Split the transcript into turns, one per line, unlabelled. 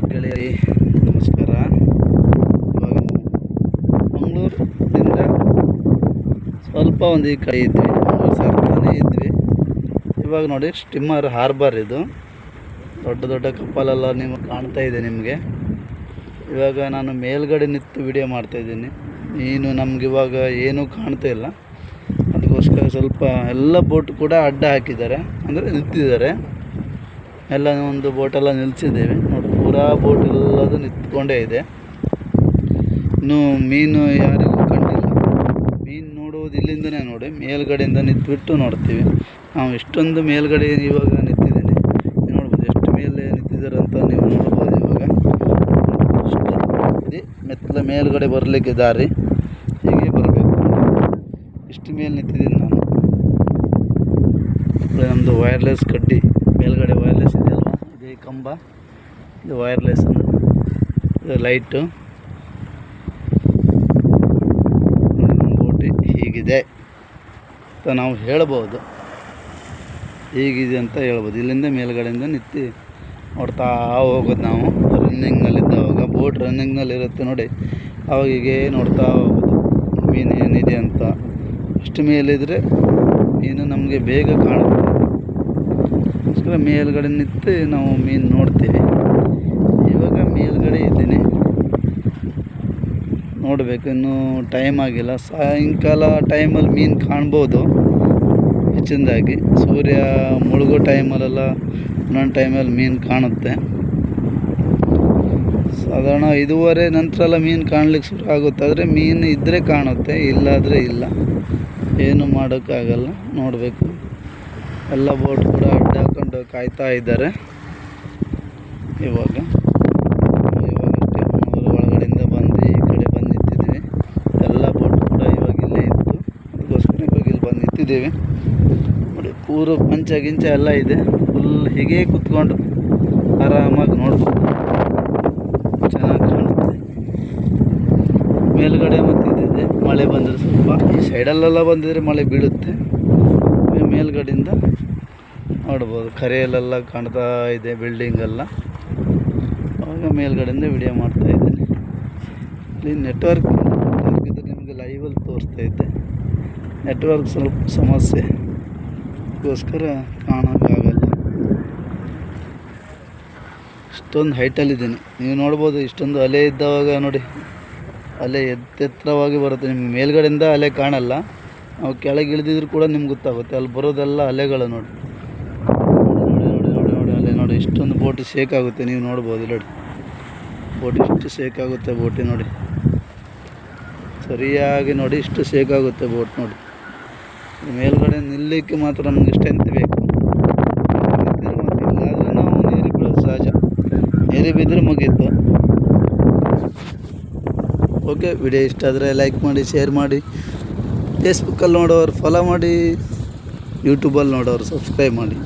ಗೆಳೆಯರಿ, ನಮಸ್ಕಾರ. ಇವಾಗ ಮಂಗಳೂರಿಂದ ಸ್ವಲ್ಪ ಒಂದು ಈ ಕಡೆ ಇದ್ವಿ ಸರ್ತಾನೆ ಇದ್ವಿ. ಇವಾಗ ನೋಡಿ, ಸ್ಟಿಮ್ಮರ್ ಹಾರ್ಬರ್ ಇದು. ದೊಡ್ಡ ದೊಡ್ಡ ಕಪ್ಪಲೆಲ್ಲ ನಿಮಗೆ ಕಾಣ್ತಾ ಇದೆ ನಿಮಗೆ. ಇವಾಗ ನಾನು ಮೇಲ್ಗಡೆ ನಿಂತು ವಿಡಿಯೋ ಮಾಡ್ತಾಯಿದ್ದೀನಿ ಏನು ನಮ್ಗೆ ಇವಾಗ ಏನೂ ಕಾಣ್ತಾ ಇಲ್ಲ. ಅದಕ್ಕೋಸ್ಕರ ಸ್ವಲ್ಪ ಎಲ್ಲ ಬೋಟ್ ಕೂಡ ಅಡ್ಡ ಹಾಕಿದ್ದಾರೆ. ಅಂದರೆ ನಿಂತಿದ್ದಾರೆ. ಎಲ್ಲ ಒಂದು ಬೋಟೆಲ್ಲ ನಿಲ್ಲಿಸಿದ್ದೇವೆ ಪೂರಾ ಬೋಟ್ ಎಲ್ಲದು ನಿಂತ್ಕೊಂಡೇ ಇದೆ. ಇನ್ನು ಮೀನು ಯಾರಿಗೂ ಕಂಡಿಲ್ಲ. ಮೀನು ನೋಡುವುದು ಇಲ್ಲಿಂದನೇ ನೋಡಿ, ಮೇಲ್ಗಡೆಯಿಂದ ನಿಂತ್ಬಿಟ್ಟು ನೋಡ್ತೀವಿ. ನಾವು ಇಷ್ಟೊಂದು ಮೇಲ್ಗಡೆ ಇವಾಗ ನಿಂತಿದ್ದೀನಿ. ನೋಡ್ಬೋದು, ಎಷ್ಟು ಮೇಲೆ ನಿಂತಿದ್ದಾರೆ ಅಂತ ನೀವು ನೋಡ್ಬೋದು ಇವಾಗ. ಇಷ್ಟು ಮೆತ್ತಲ ಮೇಲ್ಗಡೆ ಬರಲಿಕ್ಕೆ ದಾರಿ. ಹೀಗೆ ಬರಬೇಕು. ಇಷ್ಟು ಮೇಲೆ ನಿಂತಿದ್ದೀನಿ ನಾನು. ನಮ್ಮದು ವೈರ್ಲೆಸ್ ಕಡ್ಡಿ, ಮೇಲ್ಗಡೆ ವೈರ್ಲೆಸ್ ಇದೆಯಲ್ಲ ಇದೇ ಕಂಬ. ಇದು ವೈರ್ಲೆಸ್ ಇದು ಲೈಟು ಬೋಟಿ ಹೀಗಿದೆ. ಅಂತ ನಾವು ಹೇಳ್ಬೋದು. ಹೀಗಿದೆ ಅಂತ ಹೇಳ್ಬೋದು. ಇಲ್ಲಿಂದ ಮೇಲ್ಗಡೆಯಿಂದ ನಿತ್ತಿ ನೋಡ್ತಾ ಹೋಗೋದು ನಾವು. ರನ್ನಿಂಗ್ನಲ್ಲಿದ್ದಾವಾಗ ಬೋಟ್ ರನ್ನಿಂಗ್ನಲ್ಲಿ ಇರುತ್ತೆ ನೋಡಿ. ಅವಾಗ ಹೀಗೆ ನೋಡ್ತಾ ಹೋಗೋದು. ಮೀನು ಏನಿದೆ ಅಂತ. ಅಷ್ಟು ಮೇಲಿದ್ರೆ ಮೀನು ನಮಗೆ ಬೇಗ ಕಾಣುತ್ತೆ. ಅದಕ್ಕೋಸ್ಕರ ಮೇಲ್ಗಡೆ ನಿಂತು ನಾವು ಮೀನು ನೋಡ್ತೀವಿ ಇವಾಗ ಮೇಲ್ಗಡೆ ಇದ್ದೀನಿ ನೋಡಬೇಕು. ಇನ್ನೂ ಟೈಮ್ ಆಗಿಲ್ಲ. ಸಾಯಂಕಾಲ ಟೈಮಲ್ಲಿ ಮೀನು ಕಾಣ್ಬೋದು. ಹೆಚ್ಚಿನದಾಗಿ. ಸೂರ್ಯ ಮುಳುಗೋ ಟೈಮಲ್ಲೆಲ್ಲ ಒಂದೊಂದು ಟೈಮಲ್ಲಿ ಮೀನು ಕಾಣುತ್ತೆ. ಸಾಧಾರಣ ಐದೂವರೆ ನಂತರ ಎಲ್ಲ ಮೀನು ಕಾಣ್ಲಿಕ್ಕೆ ಶುರು ಆಗುತ್ತೆ. ಆದರೆ ಮೀನು ಇದ್ದರೆ ಕಾಣುತ್ತೆ, ಇಲ್ಲಾದರೆ ಇಲ್ಲ. ಏನು ಮಾಡೋಕ್ಕಾಗಲ್ಲ. ನೋಡಬೇಕು. ಎಲ್ಲ ಬೋಟ್ ಕೂಡ ಅಡ್ಡ ಹಾಕೊಂಡು ಕಾಯ್ತಾ ಇದ್ದಾರೆ. ಇವಾಗ ಇವಾಗಷ್ಟೇ ಮೂರು ಒಳಗಡೆಯಿಂದ ಬಂದು ಈ ಕಡೆ ಬಂದು ನಿಂತಿದ್ದೀವಿ ಎಲ್ಲ ಬೋಟ್ ಕೂಡ ಇವಾಗ ಇಲ್ಲೇ ಇತ್ತು ಅದಕ್ಕೋಸ್ಕರ ಬಂದು ನೋಡಿ, ಪೂರ ಪಂಚ ಗಿಂಚ ಎಲ್ಲ ಇದೆ. ಫುಲ್ ಹೀಗೆ ಕುತ್ಕೊಂಡು ಆರಾಮಾಗಿ ನೋಡ್ಬೋದು. ಚೆನ್ನಾಗಿ ಕಾಣುತ್ತೆ. ಮೇಲ್ಗಡೆ ಮತ್ತೆ ಇದಿದೆ. ಮಳೆ ಬಂದರೆ ಸ್ವಲ್ಪ ಈ ಸೈಡಲ್ಲೆಲ್ಲ ಬಂದಿದ್ರೆ ಮಳೆ ಬೀಳುತ್ತೆ. ಮೇಲ್ಗಡೆಯಿಂದ ನೋಡ್ಬೋದು. ಕರೆಯಲ್ಲೆಲ್ಲ ಕಾಣ್ತಾ ಇದೆ ಬಿಲ್ಡಿಂಗ್ ಎಲ್ಲ. ಅವಾಗ ಮೇಲ್ಗಡೆಯಿಂದ ವಿಡಿಯೋ ಮಾಡ್ತಾ ಇದ್ದೀನಿ. ಇಲ್ಲಿ ನೆಟ್ವರ್ಕ್ ನೆಟ್ವರ್ಕ್ ಇದ್ರೆ ನಿಮಗೆ ಲೈವಲ್ಲಿ ತೋರಿಸ್ತಾ ನೆಟ್ವರ್ಕ್ ಸ್ವಲ್ಪ ಸಮಸ್ಯೆ. ಅದಕ್ಕೋಸ್ಕರ ಕಾಣೋಕ್ಕಾಗಲ್ಲ. ಇಷ್ಟೊಂದು ಹೈಟಲ್ಲಿದ್ದೀನಿ ನೀವು ನೋಡ್ಬೋದು ಇಷ್ಟೊಂದು ಅಲೆ ಇದ್ದವಾಗ ನೋಡಿ. ಅಲೆ ಎತ್ತೆತ್ತರವಾಗಿ ಬರುತ್ತೆ. ನಿಮ್ಗೆ ಮೇಲ್ಗಡೆಯಿಂದ ಅಲೆ ಕಾಣಲ್ಲ. ನಾವು ಕೆಳಗೆ ಇಳಿದಿದ್ರು ಕೂಡ ನಿಮ್ಗೆ ಗೊತ್ತಾಗುತ್ತೆ. ಅಲ್ಲಿ ಬರೋದೆಲ್ಲ ಅಲೆಗಳು ನೋಡಿ. ನೋಡಿ ನೋಡಿ ನೋಡಿ ನೋಡಿ ಅಲೆ ನೋಡಿ. ಇಷ್ಟೊಂದು ಬೋಟ್ ಶೇಕ್ ಆಗುತ್ತೆ. ನೀವು ನೋಡ್ಬೋದು, ನೋಡಿ. ಬೋಟ್ ಇಷ್ಟು ಶೇಕ್ ಆಗುತ್ತೆ ಬೋಟಿ ನೋಡಿ. ಸರಿಯಾಗಿ ನೋಡಿ ಇಷ್ಟು ಶೇಕ್ ಆಗುತ್ತೆ ಬೋಟ್ ನೋಡಿ. ಮೇಲ್ಗಡೆ ನಿಲ್ಲಲಿಕ್ಕೆ ಮಾತ್ರ ನಮ್ಗೆ ಸ್ಟ್ರೆಂತ್ ಬೇಕು. ಇಲ್ಲಾದರೆ ನಾವು ನೀರು ಬೀಳೋದು ಸಹಜ. ನೀರು ಬಿದ್ದರೆ ಮುಗೀತು. ಓಕೆ ವಿಡಿಯೋ ಇಷ್ಟ ಆದರೆ ಲೈಕ್ ಮಾಡಿ ಶೇರ್ ಮಾಡಿ. ಫೇಸ್ಬುಕ್ಕಲ್ಲಿ ನೋಡೋರು ಫಾಲೋ ಮಾಡಿ. ಯೂಟ್ಯೂಬಲ್ಲಿ ನೋಡೋರು ಸಬ್ಸ್ಕ್ರೈಬ್ ಮಾಡಿ.